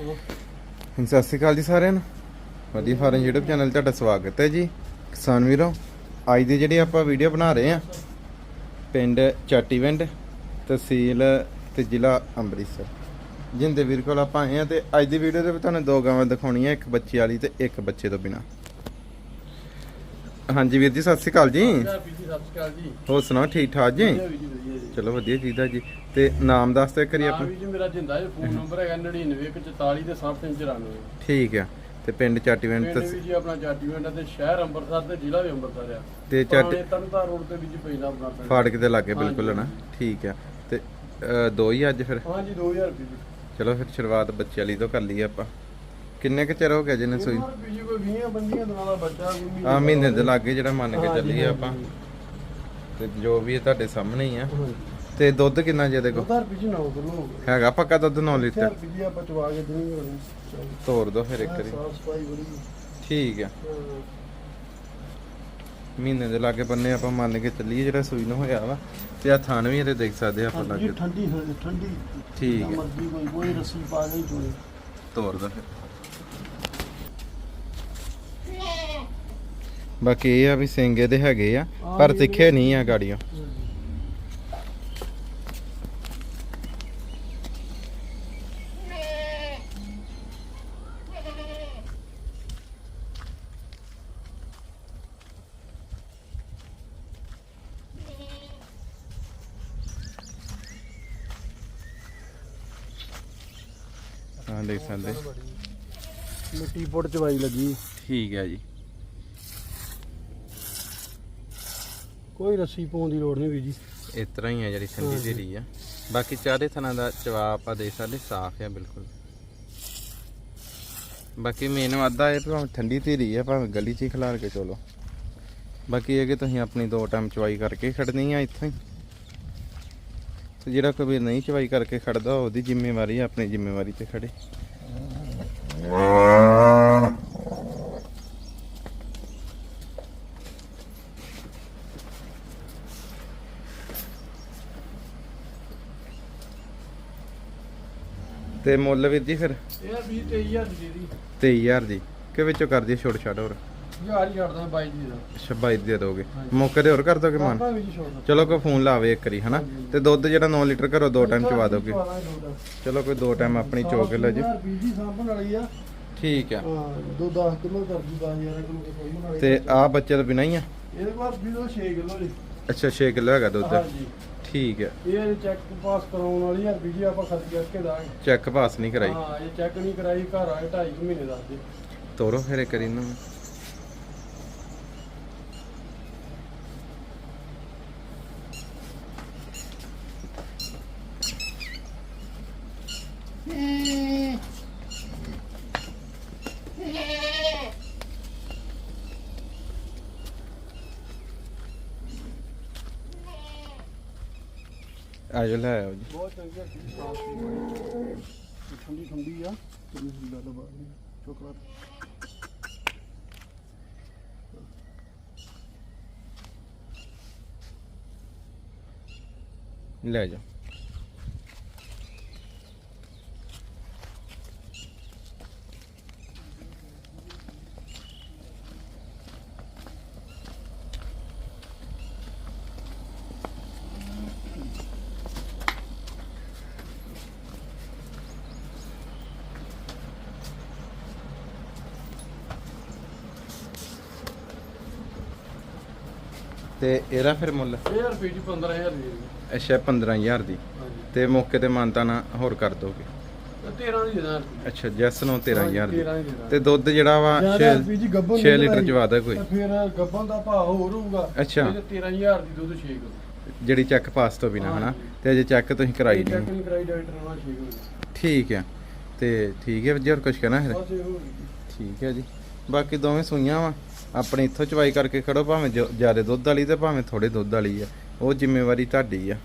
ਸਤਿ ਸ਼੍ਰੀ ਅਕਾਲ ਜੀ ਸਾਰਿਆਂ ਨੂੰ। ਵਧੀਆ ਫਾਰਮ YouTube ਚੈਨਲ 'ਤੇ ਤੁਹਾਡਾ ਸਵਾਗਤ ਹੈ ਜੀ। ਕਿਸਾਨ ਵੀਰੋ ਅੱਜ ਦੀ ਜਿਹੜੀ ਆਪਾਂ ਵੀਡੀਓ ਬਣਾ ਰਹੇ ਆ ਪਿੰਡ ਚਾਟੀਵਿੰਡ ਤਹਿਸੀਲ ਤੇ ਜ਼ਿਲ੍ਹਾ ਅੰਮ੍ਰਿਤਸਰ। ਜਿੰਦੇ ਵੀਰ ਕੋਲ ਆਪਾਂ ਆਏ ਆ ਤੇ ਅੱਜ ਦੀ ਵੀਡੀਓ ਦੇ ਵਿੱਚ ਤੁਹਾਨੂੰ ਦੋ ਗਾਵਾਂ ਦਿਖਾਉਣੀਆਂ ਇੱਕ ਬੱਚੇ ਵਾਲੀ ਤੇ ਇੱਕ ਬੱਚੇ ਤੋਂ ਬਿਨਾ। ਹਾਂਜੀ ਵੀਰ ਜੀ ਸਤਿ ਸ਼੍ਰੀ ਅਕਾਲ ਜੀ। ਸਤਿ ਸ਼੍ਰੀ ਅਕਾਲ ਜੀ ਹੋਰ ਸੁਣਾਓ ਠੀਕ ਠਾਕ ਜੀ? ਜੀ ਵਧੀਆ ਜੀ। ਚਲੋ ਜੀਦਾ ਜੀ। ਤੇ ਨਾਮ ਦੱਸ ਤੇ ਕਰੀ ਆਪਣਾ। ਵੀ ਜੀ ਮੇਰਾ ਜਿੰਦਾ ਜੀ ਫੋਨ ਨੰਬਰ ਹੈਗਾ 99144 ਤੇ 6394 ਠੀਕ ਆ। ਤੇ ਪਿੰਡ ਚਾਟੀਵਿੰਡ ਵੀ ਜੀ ਆਪਣਾ ਜਾਟੀਵਿੰਡ ਤੇ ਸ਼ਹਿਰ ਅੰਮ੍ਰਿਤਸਰ ਤੇ ਜ਼ਿਲ੍ਹਾ ਵੀ ਅੰਮ੍ਰਿਤਸਰ ਆ। ਤੇ ਚੱਟ- ਤਰਨਤਾਰਨ ਰੋਡ ਤੇ ਵੀ ਜੀ ਪੈਂਦਾ ਆਪਣਾ ਪਿੰਡ। ਫਾੜਕ ਦੇ ਲਾਗੇ। ਬਿਲਕੁਲ ਨਾ। ਠੀਕ ਆ। ਤੇ ਅ, ਦੋ ਹੀ ਅੱਜ ਫਿਰ? ਹਾਂ ਜੀ 2000 ਰੁਪਏ ਚਲੋ ਫਿਰ ਸ਼ੁਰੂਆਤ ਬੱਚੇ ਵਾਲੀ ਤੋਂ ਕਰ ਲਈਏ ਆਪਾਂ। ਕਿੰਨੇ ਕੁ ਚਿਰ ਹੋ ਗਿਆ ਜਿਹਨੇ ਸੂਈ? ਕੋਈ 20 ਬੰਦੀਆਂ ਦਿਨਾਂ ਦਾ ਬੱਚਾ ਕੋਈ ਆ ਮਹੀਨੇ ਦੇ ਲਾਗੇ ਜਿਹੜਾ ਮੰਨ ਕੇ ਚੱਲੀਏ। ਆਪਾਂ। ਤੇ ਜੋ ਵੀ ਤੁਹਾਡੇ ਸਾਹਮਣੇ ਹੀ ਆ। ਤੇ ਦੁੱਧ ਕਿੰਨਾ ਜੇ ਦੇਖੋ? 2000 ਰੁਪਏ ਜੀ ਨਾ ਕਿਲੋ ਹੋ ਗਿਆ ਹੈਗਾ ਪੱਕਾ ਦੁੱਧ 9 1000 ਲੀਟਰ? ਰੁਪਏ ਜੀ ਆਪਾਂ ਚਵਾ ਕੇ ਦੇਣੀ ਹੋਣੀ। ਤੋਰ ਦੋ ਫਿਰ ਇੱਕ ਵਾਰੀ। ਸਾਫ਼ ਸਫ਼ਾਈ ਬੜੀ ਠੀਕ ਆ। ਹਾਂ। ਮਹੀਨੇ ਦੇ ਲਾਗੇ ਬੰਨੇ ਆਪਾਂ ਮੰਨ ਕੇ ਚੱਲੀਏ ਜਿਹੜਾ ਸੂਈ ਨੂੰ ਹੋਇਆ ਵਾ ਤੇ ਆ ਥਾਨ ਵੀ ਇਹਦੇ ਦੇਖ ਸਕਦੇ ਆ ਆਪਾਂ ਠੰਡੀ ਲਾਗੇ। ਠੰਡੀ ਠੰਡੀ। ਠੀਕ ਹੈ। ਮਰਜ਼ੀ ਕੋਈ ਕੋਈ ਰੱਸੀ ਪਾ ਕੇ ਚੋਏ। ਤੋਰ ਦੋ ਫਿਰ। ਬਾਕੀ ਇਹ ਆ ਵੀ ਸਿੰਗੇ ਦੇ ਹੈਗੇ ਆ ਪਰ ਤਿੱਖੇ ਨਹੀਂ ਆ ਗਾੜੀਆਂ। ਹਾਂ ਦੇਖ ਸਕਦੇ। ਮਿੱਟੀ ਪੁੱਟ ਚਵਾਈ ਲੱਗੀ। ਠੀਕ ਹੈ ਜੀ। ਕੋਈ ਰੱਸੀ ਪਾਉਣ ਦੀ ਲੋੜ ਨਹੀਂ ਵੀ ਜੀ ਇਸ ਤਰ੍ਹਾਂ ਹੀ ਆ ਜਿਹੜੀ ਠੰਡੀ। ਧੀਰੀ ਆ। ਬਾਕੀ ਚਾਰੇ ਥਣਾ ਦਾ ਜਵਾਬ ਆਪਾਂ ਦੇ ਸਕਦੇ ਸਾਫ਼ ਆ ਬਿਲਕੁਲ। ਬਾਕੀ ਮੈਨੂੰ ਅੱਧਾ ਇਹ ਭਾਵੇਂ ਠੰਡੀ ਧੀਰੀ ਆ ਭਾਵੇਂ ਗਲੀ 'ਚ ਹੀ ਖਿਲਾਰ ਕੇ ਚਲੋ। ਬਾਕੀ ਇਹ ਕਿ ਤੁਸੀਂ ਆਪਣੀ ਦੋ ਟਾਈਮ ਚਵਾਈ ਕਰਕੇ ਖੜਨੀ ਆ ਇੱਥੋਂ ਹੀ। ਤੇ ਜਿਹੜਾ ਕੋਈ ਵੀਰ ਨਹੀਂ ਚਵਾਈ ਕਰਕੇ ਖੜਦਾ ਉਹਦੀ ਜ਼ਿੰਮੇਵਾਰੀ ਆਪਣੀ ਜ਼ਿੰਮੇਵਾਰੀ ਤੇ ਖੜੇ। ਤੇ ਮੁੱਲ ਵੀਰ ਜੀ ਫਿਰ? ਇਹ 20 23000 ਦੀ ਦੀ 23000 ਦੀ। ਕਿ ਵਿੱਚੋਂ ਕਰ ਦਈਏ ਛੋਟ ਛਾਟ ਹੋਰ? ਯਾਰ ਹੀ ਛੱਡਦਾ ਬਾਈ ਜੀ ਦਾ। ਅੱਛਾ ਬਾਈ ਦੇ ਦੋਗੇ। ਮੌਕੇ ਤੇ ਹੋਰ ਕਰ ਦੋਗੇ ਮਨ? ਆਪਾਂ ਵੀ ਜੀ ਛੋੜਦਾ ਚਲੋ ਕੋਈ ਫੋਨ ਲਾਵੇ ਇੱਕ ਵਾਰੀ ਹਨਾ। ਤੇ ਦੁੱਧ ਜਿਹੜਾ 9 ਲੀਟਰ ਘਰੋਂ ਦੋ ਟਾਈਮ ਚਵਾ ਦੋਗੇ। ਚਲੋ ਕੋਈ ਦੋ ਟਾਈਮ ਆਪਣੀ ਚੋ ਕੇ ਲੈ ਜੀ। ਬੀਜੀ ਸਾਂਭਣ ਵਾਲੀ ਆ। ਠੀਕ ਆ। ਹਾਂ ਦੋ 10 ਕਿਲੋ ਕਰ ਦੂ 10000 ਕਿਲੋ ਤੇ ਕੋਈ ਬਣਾ ਤੇ ਆ ਬੱਚੇ ਤੋਂ ਬਿਨਾਂ ਹੀ ਆ? ਇਹਦੇ ਬਾਅਦ ਵੀ 6 ਕਿਲੋ ਦੀ ਅੱਛਾ 6 ਕਿਲੋ ਹੈਗਾ ਦੁੱਧ। ਹਾਂਜੀ। ਠੀਕ ਆ। ਇਹ ਚੈੱਕ ਪਾਸ ਕਰਾਉਣ ਵਾਲੀ ਆ ਬੀਜੀ ਆਪਾਂ ਖਰਚ ਕਰਕੇ ਦਾਂਗੇ। ਚੈੱਕ ਪਾਸ ਨਹੀਂ ਕਰਾਈ। ਹਾਂ ਇਹ ਚੈੱਕ ਨਹੀਂ ਕਰਾਈ ਘਰ ਆਏ 2.5 ਮਹੀਨੇ ਦੱਸ ਦੇ। ਤੋਰੋ ਫਿਰ ਇੱਕ ਵਾਰੀ ਇਹਨਾਂ ਨੂੰ ਆਜੋ ਲੈ ਆਓ ਜੀ ਬਹੁਤ ਚੰਗੀ ਆ ਚੀਜ਼ ਸਾਫ਼ ਸੁਥਰੀ। ਠੰਡੀ ਠੰਡੀ ਆ ਤੇ ਹਿੱਲਾ ਦਬਾ ਚੋਕਲੇਟ ਲੈ ਜਾਓ ਤੇ ਇਹਦਾ ਫਿਰ ਮੁੱਲ? ਇਹ ਰੁਪਏ ਜੀ 15000 ਦੀ ਹੈ ਅੱਛਾ 15000 ਦੀ। ਹਾਂਜੀ। ਤੇ ਮੌਕੇ ਤੇ ਮਾਨਤਾ ਨਾ ਹੋਰ ਕਰ ਦੋਗੇ? ਤੇ 13 ਦੀ ਦੇਣਾ ਅੱਛਾ ਜੈਸ ਨੂੰ 13000 ਦੀ। 13 ਦੀ ਦੇਣਾ। ਤੇ ਦੁੱਧ ਜਿਹੜਾ ਵਾ ਜ਼ਿਆਦਾ ਰੁਪਏ ਜੀ ਗੱਬਨ 6 ਲੀਟਰ ਚ ਵਾਦਾ ਕੋਈ? ਫਿਰ ਗੱਬਨ ਦਾ ਭਾਅ ਹੋਰ ਹੋਊਗਾ। ਅੱਛਾ। ਇਹ 13000 ਦੀ ਦੁੱਧ 6 ਕਿਲੋ। ਜਿਹੜੀ ਚੈੱਕ ਪਾਸ ਤੋਂ ਬਿਨਾ ਹਨਾ। ਤੇ ਅਜੇ ਚੈੱਕ ਤੁਸੀਂ ਕਰਾਈ ਚੈੱਕ ਨਹੀਂ। ਨਹੀਂ ਕਰਾਈ ਡਾਕਟਰ ਨਾਲ 6 ਕਿਲੋ। ਠੀਕ ਆ। ਤੇ ਠੀਕ ਹੈ ਜੀ ਹੋਰ ਕੁਝ ਕਹਿਣਾ ਹੈ ਬਸ ਇਹੋ ਹੀ। ਠੀਕ ਹੈ ਜੀ। ਬਾਕੀ ਦੋਵੇਂ ਸੂਈਆਂ ਵਾ? ਆਪਣੀ ਇੱਥੋਂ ਚਵਾਈ ਕਰਕੇ ਖੜੋ, ਭਾਵੇਂ ਜ਼ਿਆਦਾ ਦੁੱਧ ਵਾਲੀ ਤੇ ਭਾਵੇਂ ਥੋੜੇ ਦੁੱਧ ਵਾਲੀ ਆ। ਉਹ ਜ਼ਿੰਮੇਵਾਰੀ ਤੁਹਾਡੀ ਆ।